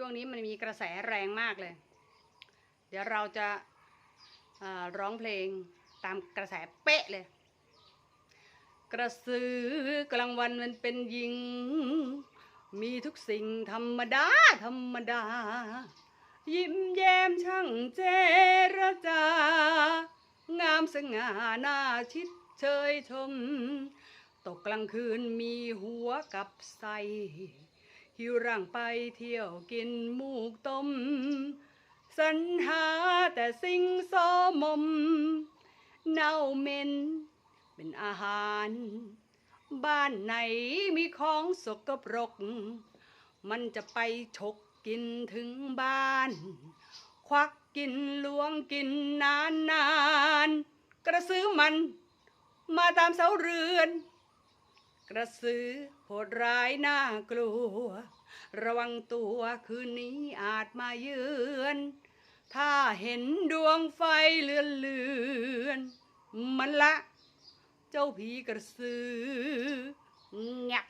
ช่วงนี้มันมีกระแสแรงมากเลย เดี๋ยวเราจะร้องเพลงตามกระแสเป๊ะเลย กระสือกลางวันมันเป็นหญิง มีทุกสิ่งธรรมดา ธรรมดา ยิ้มแย้มช่างเจรจา งามสง่าหน้าชิดเชยชม ตกกลางคืนมีหัวกับไส หิวร่างไปเที่ยวกินหมูกต้มสรรหาแต่สิ่งโสมม เน่าเหม็นเป็นอาหาร บ้านไหนมีของสกปรก มันจะไปฉกกินถึงบ้าน ควักกินล้วงกินนานนานๆกระซื้อมันมาตามเสาเรือน กระสือโหดร้ายน่ากลัว ระวังตัวคืนนี้อาจมาเยือน ถ้าเห็นดวงไฟเลือนเลือนๆมันละ เจ้าผีกระสือเงียบ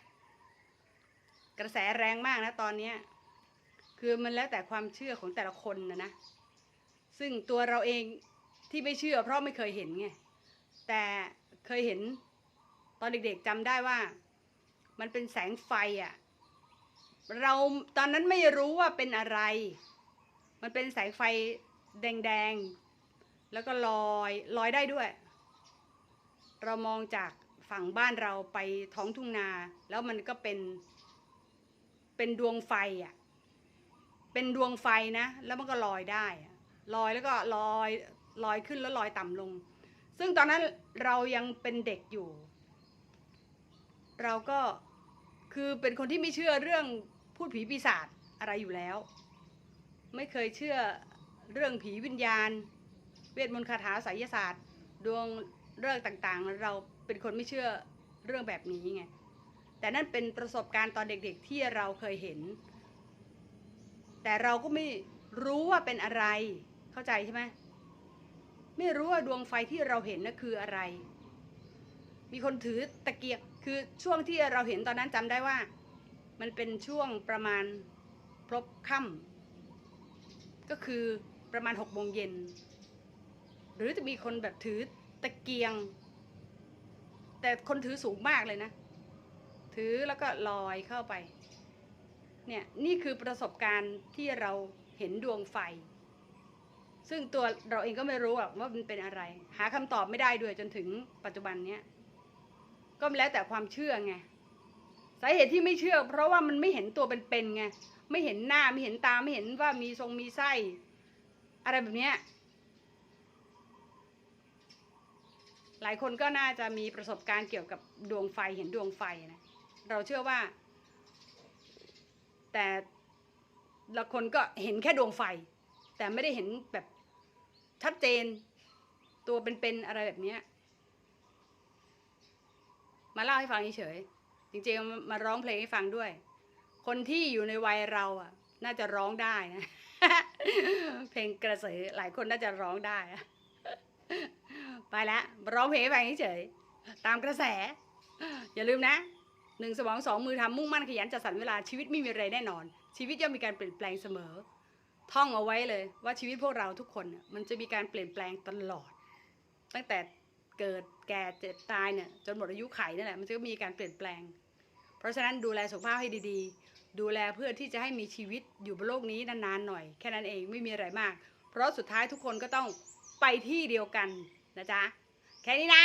กระแสแรงมากนะตอนนี้คือมันแล้วแต่ความเชื่อของแต่ละคนนะนะ ซึ่งตัวเราเองที่ไม่เชื่อเพราะไม่เคยเห็นไง แต่เคยเห็น ตอนเด็กๆจำได้ว่า มันเป็นแสงไฟอะ่ะเราตอนนั้นไม่รู้ว่าเป็นอะไร มันเป็นแสงไฟแดงๆ แล้วก็ลอยลอยได้ด้วย เรามองจากฝั่งบ้านเราไปท้องทุ่งนา แล้วมันก็เป็น เป็นดวงไฟอะ เป็นดวงไฟนะ แล้วมันก็ลอยได้ลอยแล้วก็ลอยลอยขึ้นแล้วลอยต่ำลง ซึ่งตอนนั้นเรายังเป็นเด็กอยู่ เราก็คือเป็นคนที่ไม่เชื่อเรื่องพูดผีปีศาจอะไรอยู่แล้ว ไม่เคยเชื่อเรื่องผีวิญญาณ เวทมนต์คาถาไสยศาสตร์ ดวงเรื่องต่างๆ เราเป็นคนไม่เชื่อเรื่องแบบนี้ไงแต่นั่นเป็นประสบการณ์ตอนเด็กๆที่เราเคยเห็น แต่เราก็ไม่รู้ว่าเป็นอะไรเข้าใจใช่ไหมไม่รู้ว่าดวงไฟที่เราเห็นน่ะคืออะไร มีคนถือตะเกียง คือช่วงที่เราเห็นตอนนั้นจำได้ว่า มันเป็นช่วงประมาณพลบค่ำก็คือประมาณหกโมงเย็นหรือจะมีคนแบบถือตะเกียง แต่คนถือสูงมากเลยนะ ถือแล้วก็ลอยเข้าไป เนี่ยนี่คือประสบการณ์ที่เราเห็นดวงไฟ ซึ่งตัวเราเองก็ไม่รู้หรอกว่ามันเป็นอะไร หาคำตอบไม่ได้ด้วยจนถึงปัจจุบันเนี้ย ก็แล้วแต่ความเชื่อไงสาเหตุที่ไม่เชื่อ เพราะว่ามันไม่เห็นตัวเป็นๆไงไม่เห็นหน้าไม่เห็นตาไม่เห็นว่ามีทรงมีไส้ อะไรแบบเนี้ยหลายคนก็น่าจะมีประสบการณ์เกี่ยวกับดวงไฟเห็นดวงไฟนะเราเชื่อว่า แต่ละคนก็เห็นแค่ดวงไฟ แต่ไม่ได้เห็นแบบชัดเจน ตัวเป็นๆอะไรแบบเนี้ย มาเล่าให้ฟังเฉยๆจริงๆมาร้องเพลงให้ฟังด้วย คนที่อยู่ในวัยเราอะ น่าจะร้องได้นะเพลงกระสือหลายคนน่าจะร้องได้ไปแล้วร้องเพลงให้ฟังเฉยๆตามกระแส อย่าลืมนะหนึ่งสมองสองมือทำมุ่งมั่นขยันจัดสรรเวลาชีวิตไม่มีอะไรแน่นอน ชีวิตย่อมมีการเปลี่ยนแปลงเสมอ ท่องเอาไว้เลยว่าชีวิตพวกเราทุกคนมันจะมีการเปลี่ยนแปลงตลอด ตั้งแต่ เกิดแก่เจ็บตายเนี่ยจนหมดอายุไขนั่นแหละมันจะมีการเปลี่ยนแปลง เพราะฉะนั้นดูแลสุขภาพให้ดีๆ ดูแลเพื่อที่จะให้มีชีวิตอยู่บนโลกนี้นานๆหน่อย แค่นั้นเองไม่มีอะไรมาก เพราะสุดท้ายทุกคนก็ต้องไปที่เดียวกันนะจ๊ะแค่นี้นะ